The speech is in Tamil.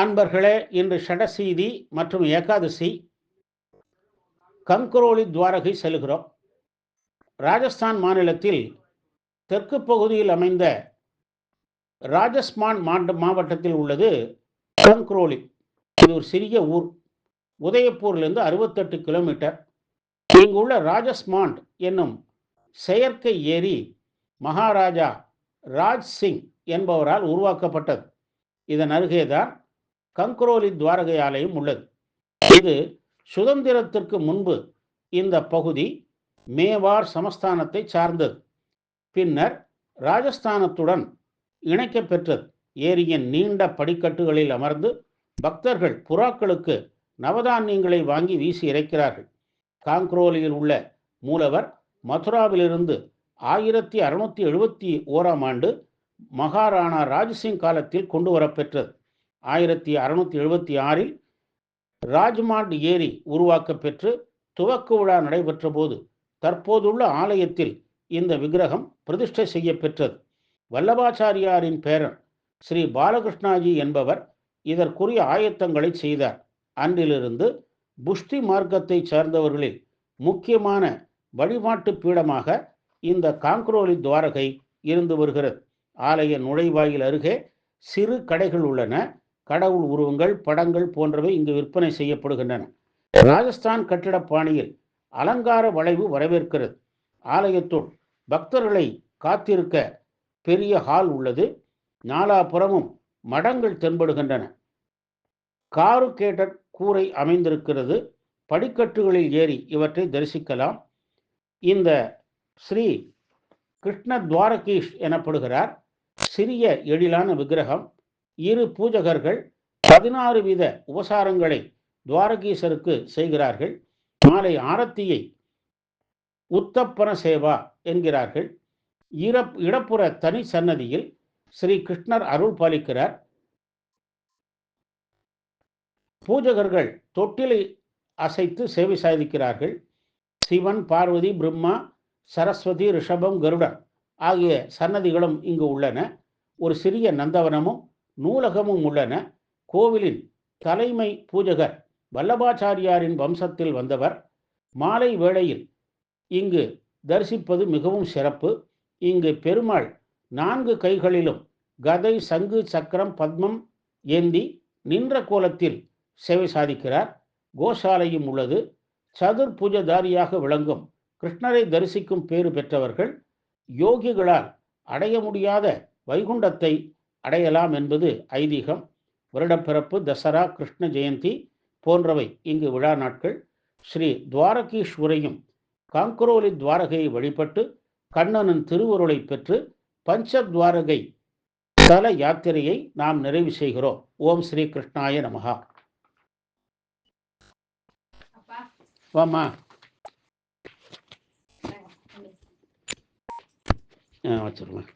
அன்பர்களே இன்று ஷடசீதி மற்றும் ஏகாதசி கங்கரோலி துவாரகை செல்கிறோம். ராஜஸ்தான் மாநிலத்தில் தெற்கு பகுதியில் அமைந்த ராஜஸ்மான் மாண்ட மாவட்டத்தில் உள்ளது கங்க்ரோலி இது ஒரு சிறிய ஊர். உதயப்பூர்லேருந்து அறுபத்தெட்டு கிலோமீட்டர். இங்குள்ள ராஜஸ்மாண்ட் என்னும் செயற்கை ஏரி மகாராஜா ராஜ் சிங் என்பவரால் உருவாக்கப்பட்டது. இதன் அருகேதான் கங்க்ரோலி துவாரகை ஆலயம் உள்ளது. இது சுதந்திரத்திற்கு முன்பு இந்த பகுதி மேவார் சமஸ்தானத்தை சார்ந்தது. பின்னர் ராஜஸ்தானத்துடன் இணைக்க பெற்றது. ஏரியின் நீண்ட படிக்கட்டுகளில் அமர்ந்து பக்தர்கள் புறாக்களுக்கு நவதானியங்களை வாங்கி வீசி இறைக்கிறார்கள். காங்க்ரோலியில் உள்ள மூலவர் மதுராவிலிருந்து ஆயிரத்தி அறுநூத்தி எழுபத்தி ஓராம் ஆண்டு மகாராணா ராஜ்சிங் காலத்தில் கொண்டு வரப்பெற்றது ஆயிரத்தி அறுநூத்தி எழுபத்தி ஆறில் ராஜ்மாண்ட் ஏரி உருவாக்க பெற்று துவக்க விழா நடைபெற்ற போது தற்போதுள்ள ஆலயத்தில் இந்த விக்கிரகம் பிரதிஷ்டை செய்ய பெற்றது வல்லபாச்சாரியாரின் பேரன் ஸ்ரீ பாலகிருஷ்ணாஜி என்பவர் இதற்குரிய ஆயத்தங்களை செய்தார். அன்றிலிருந்து புஷ்டி மார்க்கத்தைச் சார்ந்தவர்களில் முக்கியமான வழிபாட்டு பீடமாக இந்த காங்க்ரோலி துவாரகை இருந்து வருகிறது. ஆலய நுழைவாயில் அருகே சிறு கடைகள் உள்ளன. கடவுள் உருவங்கள் படங்கள் போன்றவை இங்கு விற்பனை செய்யப்படுகின்றன. ராஜஸ்தான் கட்டிட பாணியில் அலங்கார வளைவு வரவேற்கிறது. ஆலயத்துள் பக்தர்களை காத்திருக்க பெரிய ஹால் உள்ளது. நாலாபுறமும் மடங்கள் தென்படுகின்றன. காருகேட்டட் கூரை அமைந்திருக்கிறது. படிக்கட்டுகளில் ஏறி இவற்றை தரிசிக்கலாம். இந்த ஸ்ரீ கிருஷ்ண துவாரகீஷ் எனப்படுகிறார். சிறிய எழிலான விக்கிரகம். இரு பூஜகர்கள் பதினாறு வித உபசாரங்களை துவாரகீசருக்கு செய்கிறார்கள். மாலை ஆரத்தியை உத்தப்பன சேவா என்கிறார்கள். இறப் இடப்புற தனி சன்னதியில் ஸ்ரீ கிருஷ்ணர் அருள் பாலிக்கிறார். பூஜகர்கள் தொட்டிலை அசைத்து சேவை சாதிக்கிறார்கள். சிவன் பார்வதி பிரம்மா சரஸ்வதி ரிஷபம் கருடன் ஆகிய சன்னதிகளும் இங்கு உள்ளன. ஒரு சிறிய நந்தவனமும் நூலகமும் உள்ளன. கோவிலின் தலைமை பூஜகர் வல்லபாச்சாரியாரின் வம்சத்தில் வந்தவர். மாலை வேளையில் இங்கு தரிசிப்பது மிகவும் சிறப்பு. இங்கு பெருமாள் நான்கு கைகளிலும் கதை சங்கு சக்கரம் பத்மம் ஏந்தி நின்ற கோலத்தில் சேவை சாதிக்கிறார். கோசாலையும் உள்ளது. சதுர் பூஜதாரியாக விளங்கும் கிருஷ்ணரை தரிசிக்கும் பேறு பெற்றவர்கள் யோகிகளால் அடைய முடியாத வைகுண்டத்தை அடையலாம் என்பது ஐதீகம். வருடப்பிறப்பு தசரா கிருஷ்ண ஜெயந்தி போன்றவை இங்கு விழா நாட்கள். ஸ்ரீ துவாரகீஸ்வரையும் காங்கரோலி துவாரகையை வழிபட்டு கண்ணனின் திருவுருளை பெற்று பஞ்சத்வாரகை தல யாத்திரையை நாம் நிறைவு செய்கிறோம். ஓம் ஸ்ரீ கிருஷ்ணாய நமகா வாமா வச்சுருவேன்